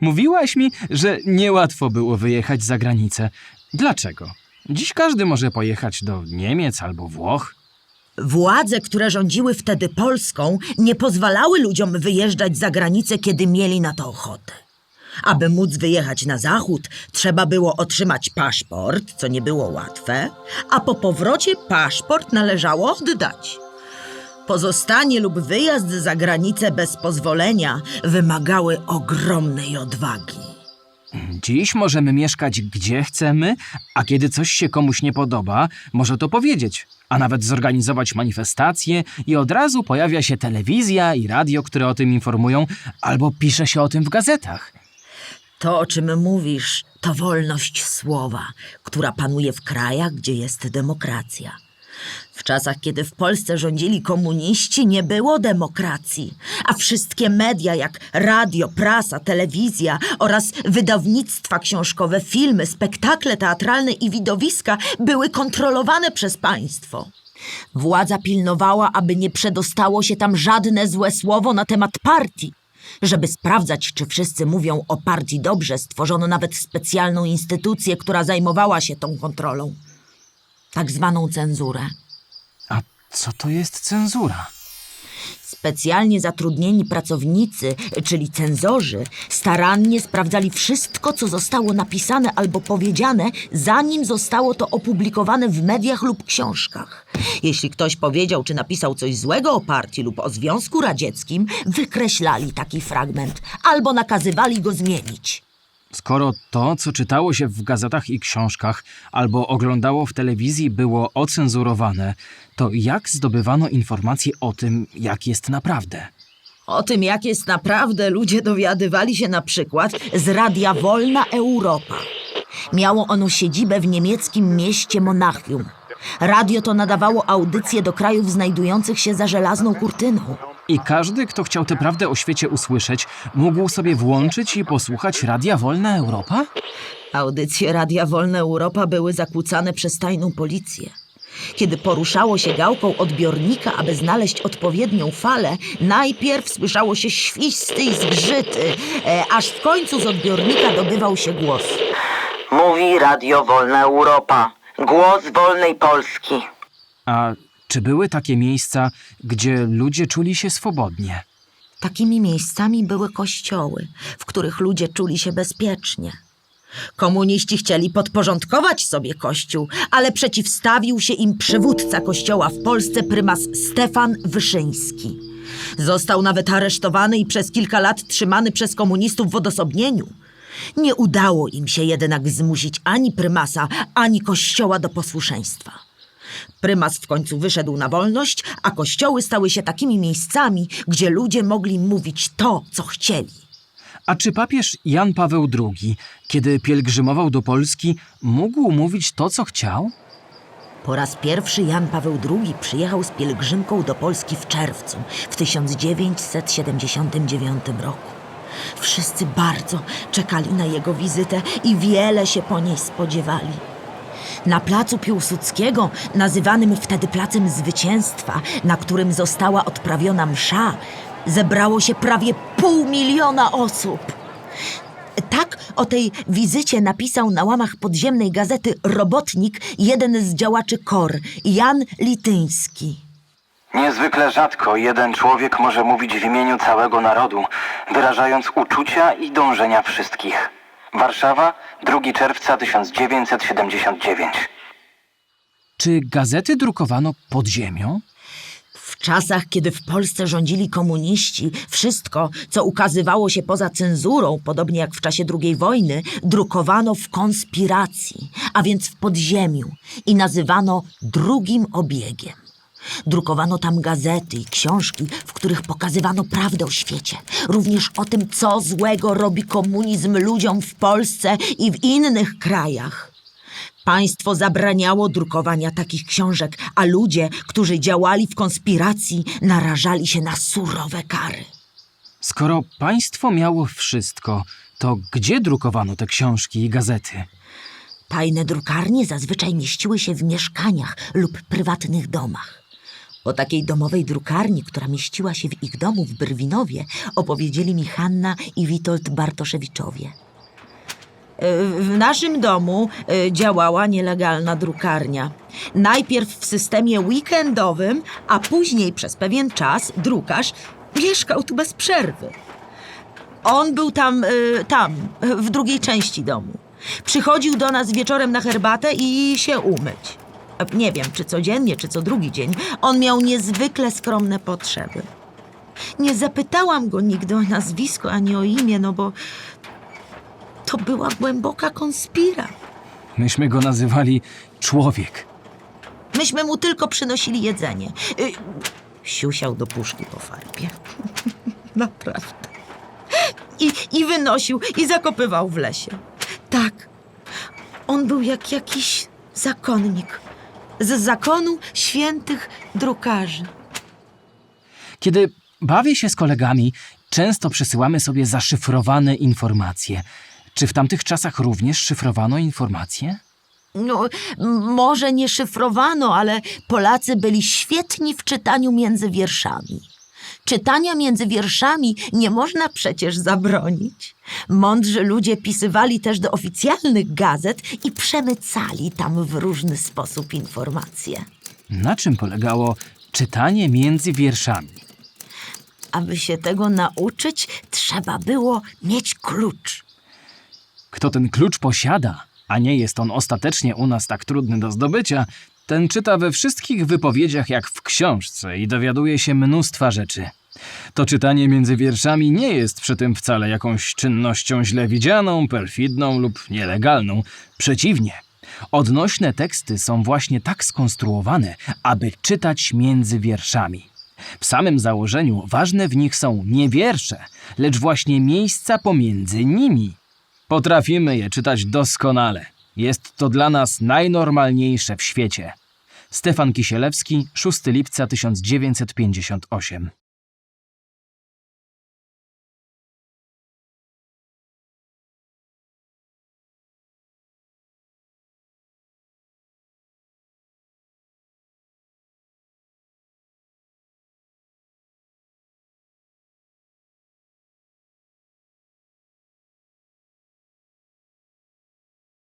Mówiłaś mi, że niełatwo było wyjechać za granicę. Dlaczego? Dziś każdy może pojechać do Niemiec albo Włoch. Władze, które rządziły wtedy Polską, nie pozwalały ludziom wyjeżdżać za granicę, kiedy mieli na to ochotę. Aby móc wyjechać na zachód, trzeba było otrzymać paszport, co nie było łatwe, a po powrocie paszport należało oddać. Pozostanie lub wyjazd za granicę bez pozwolenia wymagały ogromnej odwagi. Dziś możemy mieszkać gdzie chcemy, a kiedy coś się komuś nie podoba, może to powiedzieć, a nawet zorganizować manifestację i od razu pojawia się telewizja i radio, które o tym informują, albo pisze się o tym w gazetach. To, o czym mówisz, to wolność słowa, która panuje w krajach, gdzie jest demokracja. W czasach, kiedy w Polsce rządzili komuniści, nie było demokracji, a wszystkie media, jak radio, prasa, telewizja oraz wydawnictwa książkowe, filmy, spektakle teatralne i widowiska były kontrolowane przez państwo. Władza pilnowała, aby nie przedostało się tam żadne złe słowo na temat partii. Żeby sprawdzać, czy wszyscy mówią o partii dobrze, stworzono nawet specjalną instytucję, która zajmowała się tą kontrolą. Tak zwaną cenzurę. A co to jest cenzura? Specjalnie zatrudnieni pracownicy, czyli cenzorzy, starannie sprawdzali wszystko, co zostało napisane albo powiedziane, zanim zostało to opublikowane w mediach lub książkach. Jeśli ktoś powiedział czy napisał coś złego o partii lub o Związku Radzieckim, wykreślali taki fragment albo nakazywali go zmienić. Skoro to, co czytało się w gazetach i książkach albo oglądało w telewizji, było ocenzurowane, to jak zdobywano informacje o tym, jak jest naprawdę? O tym, jak jest naprawdę, ludzie dowiadywali się na przykład z Radia Wolna Europa. Miało ono siedzibę w niemieckim mieście Monachium. Radio to nadawało audycje do krajów znajdujących się za żelazną kurtyną. I każdy, kto chciał tę prawdę o świecie usłyszeć, mógł sobie włączyć i posłuchać Radia Wolna Europa? Audycje Radia Wolna Europa były zakłócane przez tajną policję. Kiedy poruszało się gałką odbiornika, aby znaleźć odpowiednią falę, najpierw słyszało się świsty i zgrzyty, e, aż w końcu z odbiornika dobywał się głos. Mówi Radio Wolna Europa. Głos wolnej Polski. A czy były takie miejsca, gdzie ludzie czuli się swobodnie? Takimi miejscami były kościoły, w których ludzie czuli się bezpiecznie. Komuniści chcieli podporządkować sobie kościół, ale przeciwstawił się im przywódca kościoła w Polsce, prymas Stefan Wyszyński. Został nawet aresztowany i przez kilka lat trzymany przez komunistów w odosobnieniu. Nie udało im się jednak zmusić ani prymasa, ani kościoła do posłuszeństwa. Prymas w końcu wyszedł na wolność, a kościoły stały się takimi miejscami, gdzie ludzie mogli mówić to, co chcieli. A czy papież Jan Paweł II, kiedy pielgrzymował do Polski, mógł mówić to, co chciał? Po raz pierwszy Jan Paweł II przyjechał z pielgrzymką do Polski w czerwcu w 1979 roku. Wszyscy bardzo czekali na jego wizytę i wiele się po niej spodziewali. Na placu Piłsudskiego, nazywanym wtedy Placem Zwycięstwa, na którym została odprawiona msza, zebrało się prawie pół miliona osób. Tak o tej wizycie napisał na łamach podziemnej gazety Robotnik jeden z działaczy KOR, Jan Lityński. Niezwykle rzadko jeden człowiek może mówić w imieniu całego narodu, wyrażając uczucia i dążenia wszystkich. Warszawa, 2 czerwca 1979. Czy gazety drukowano pod ziemią? W czasach, kiedy w Polsce rządzili komuniści, wszystko, co ukazywało się poza cenzurą, podobnie jak w czasie II wojny, drukowano w konspiracji, a więc w podziemiu i nazywano drugim obiegiem. Drukowano tam gazety i książki, w których pokazywano prawdę o świecie, również o tym, co złego robi komunizm ludziom w Polsce i w innych krajach. Państwo zabraniało drukowania takich książek, a ludzie, którzy działali w konspiracji, narażali się na surowe kary. Skoro państwo miało wszystko, to gdzie drukowano te książki i gazety? Tajne drukarnie zazwyczaj mieściły się w mieszkaniach lub prywatnych domach. O takiej domowej drukarni, która mieściła się w ich domu w Brwinowie, opowiedzieli mi Hanna i Witold Bartoszewiczowie. E, W naszym domu e, działała nielegalna drukarnia. Najpierw w systemie weekendowym, a później przez pewien czas drukarz mieszkał tu bez przerwy. On był tam, y, tam, w drugiej części domu. Przychodził do nas wieczorem na herbatę i się umyć. Nie wiem, czy codziennie, czy co drugi dzień. On miał niezwykle skromne potrzeby. Nie zapytałam go nigdy o nazwisko ani o imię, no bo to była głęboka konspira. Myśmy go nazywali człowiek. Myśmy mu tylko przynosili jedzenie. Y, Siusiał do puszki po farbie. Naprawdę. I, I wynosił, i zakopywał w lesie. Tak. On był jak jakiś zakonnik. Z zakonu świętych drukarzy. Kiedy bawię się z kolegami, często przesyłamy sobie zaszyfrowane informacje. Czy w tamtych czasach również szyfrowano informacje? No, może nie szyfrowano, ale Polacy byli świetni w czytaniu między wierszami. Czytania między wierszami nie można przecież zabronić. Mądrzy ludzie pisywali też do oficjalnych gazet i przemycali tam w różny sposób informacje. Na czym polegało czytanie między wierszami? Aby się tego nauczyć, trzeba było mieć klucz. Kto ten klucz posiada, a nie jest on ostatecznie u nas tak trudny do zdobycia, ten czyta we wszystkich wypowiedziach jak w książce i dowiaduje się mnóstwa rzeczy. To czytanie między wierszami nie jest przy tym wcale jakąś czynnością źle widzianą, perfidną lub nielegalną. Przeciwnie. Odnośne teksty są właśnie tak skonstruowane, aby czytać między wierszami. W samym założeniu ważne w nich są nie wiersze, lecz właśnie miejsca pomiędzy nimi. Potrafimy je czytać doskonale. Jest to dla nas najnormalniejsze w świecie. Stefan Kisielewski, 6 lipca 1958